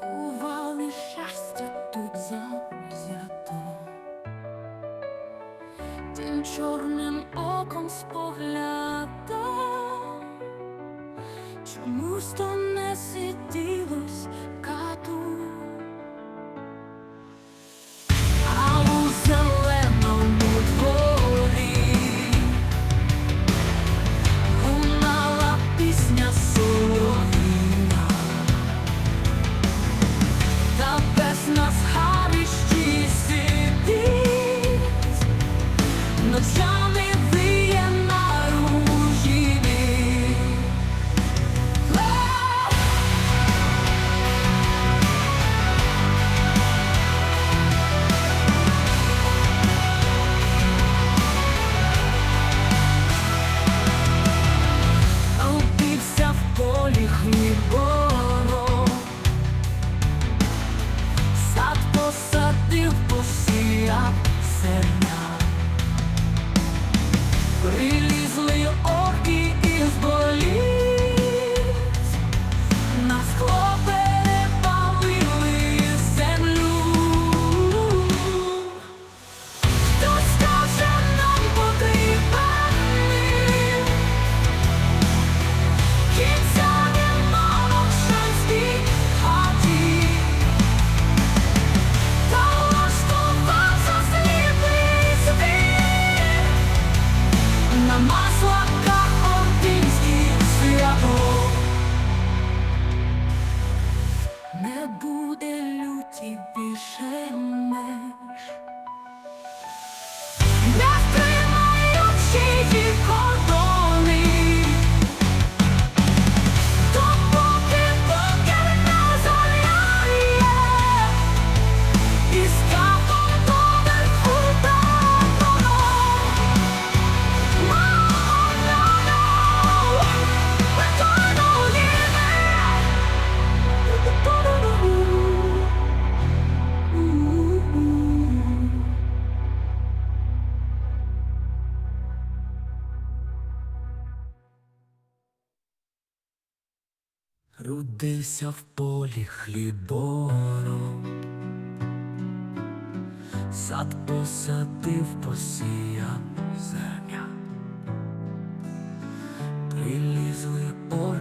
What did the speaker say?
Кували щастя тут завзято, тим чорним оком спогляда, чомусь то не сидить. Вірю посіяв зерна. Зарудися в полі хлібором, сад посадив, посіяну земля, прилізли орі.